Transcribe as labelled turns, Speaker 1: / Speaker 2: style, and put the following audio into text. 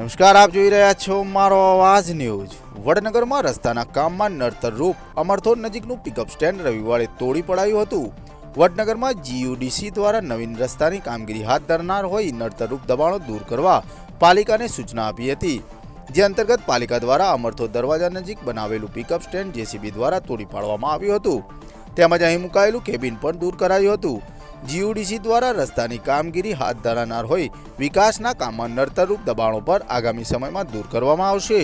Speaker 1: નમસ્કાર, આપ જોઈ રહ્યા છો મારો અવાજ ન્યૂઝ. વડનગરમાં રસ્તાના કામમાં નડતર રૂપ અમરથોડ નજીકનું પિકઅપ સ્ટેન્ડ રવિવારે તોડી પડાયું હતું. વડનગરમાં જીયુડીસી દ્વારા નવીન રસ્તાની કામગીરી હાથ ધરનાર હોય નડતરરૂપ દબાણો દૂર કરવા પાલિકાને સૂચના આપી હતી. જે અંતર્ગત પાલિકા દ્વારા અમરથોર દરવાજા નજીક બનાવેલું પિકઅપ સ્ટેન્ડ જેસીબી દ્વારા તોડી પાડવામાં આવ્યું હતું. તેમજ અહીં મુકાયેલું કેબિન પણ દૂર કરાયું હતું. જીયુડીસી દ્વારા રસ્તાની કામગીરી હાથ ધરાનાર હોય વિકાસના કામમાં નડતરરૂપ દબાણો પર આગામી સમયમાં દૂર કરવામાં આવશે.